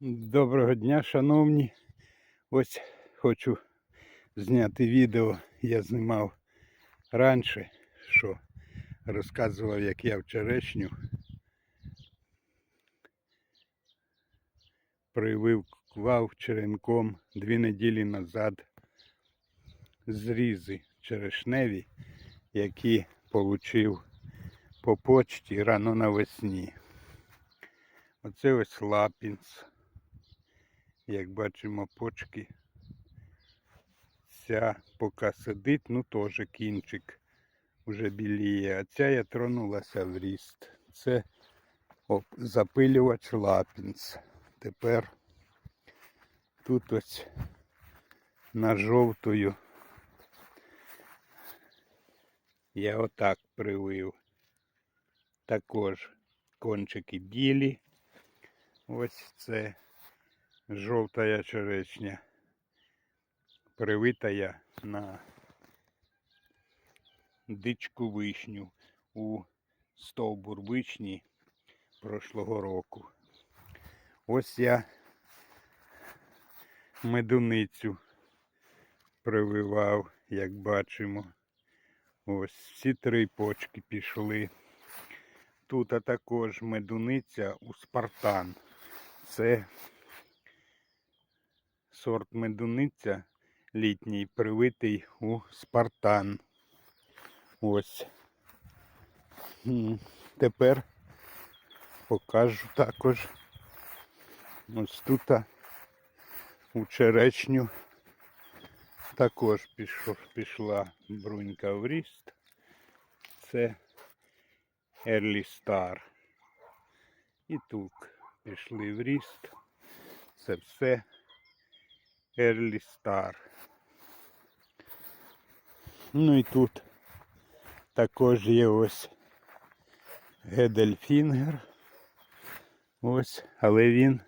Доброго дня, шановні. Ось хочу зняти відео. Я знімав раніше, що розказував, як я в черешню прививкував черенком дві неділі назад зрізи черешневі, які отримав по почті рано навесні. Оце ось лапінц. Як бачимо, почки. Ця поки сидить, ну теж кінчик вже біліє. А ця я тронулася в ріст. Це запилювач лапінц. Тепер тут ось на жовтою я отак привив. Також кончики білі. Ось це жовтая черешня. Привитая на дичку вишню у стовбур вишні прошлого року. Ось я медуницю прививав, як бачимо. Ось всі три почки пішли. Тут а також медуниця у Спартан. Це сорт медуниця літній привитий у Спартан. Ось. Тепер покажу також. Ось тут у черешню також пішов, пішла брунька в ріст. Це Early Star. І тут пішли в ріст. Це все Early Star. Ну і тут також є ось Гедельфінгер. Ось, але він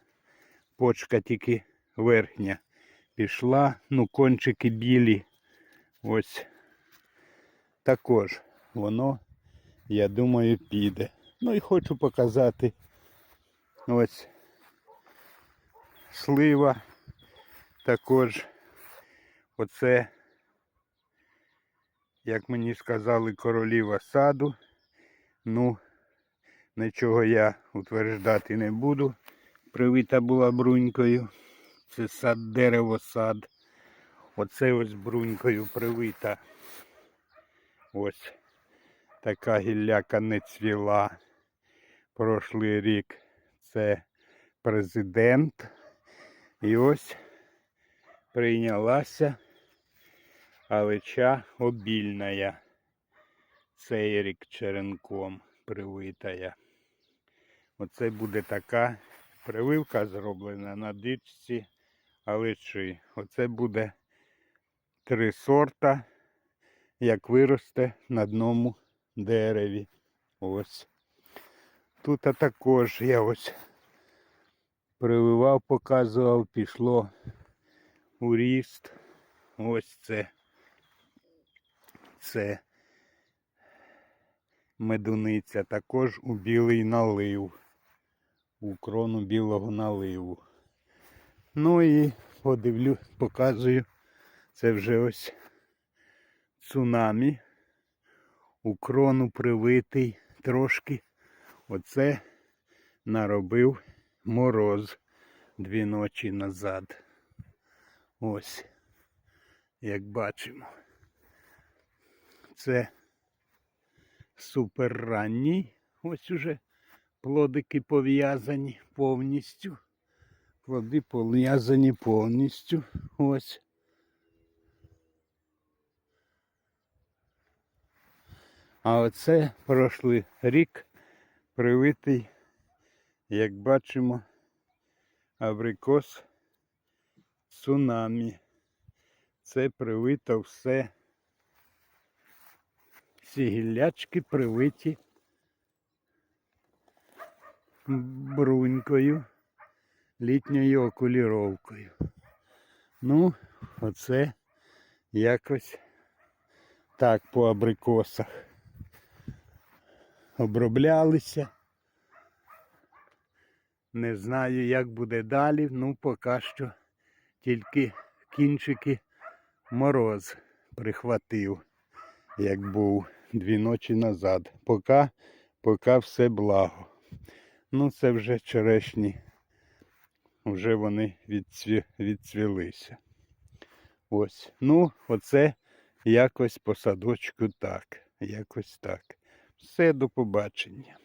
почка тільки верхня пішла, ну кончики білі. Ось також воно, я думаю, піде. Ну і хочу показати ось слива. Також оце, як мені сказали, королева саду. Ну, нічого я утверждати не буду. Привита була брунькою. Це сад дерево сад. Оце ось брунькою привита. Ось така гілляка не цвіла. Прошлий рік це президент. І ось прийнялася алеча обільная. Цей рік черенком привитая. Оце буде така прививка зроблена на дичці алечі. Оце буде три сорта, як виросте на одному дереві. Ось. Тут також я ось прививав, показував, пішло у ріст. Ось це. Це медуниця, також у білий налив, у крону білого наливу. Ну і подивлю, показую. Це вже ось цунамі. У крону привитий трошки. Оце наробив мороз дві ночі назад. Ось, як бачимо. Це супер ранній. Ось уже плодики пов'язані повністю. Плоди пов'язані повністю. Ось. А оце прошлий рік привитий, як бачимо, абрикос цунамі. Це привито все. Всі гіллячки привиті брунькою, літньою окуліровкою. Ну, оце якось так по абрикосах. Оброблялися. Не знаю, як буде далі. Ну, поки що тільки кінчики мороз прихватив, як був дві ночі назад. Поки, поки все благо. Ну, це вже черешні. Вже вони відцві... відцвілися. Ось. Ну, оце якось по садочку так. Якось так. Все, до побачення.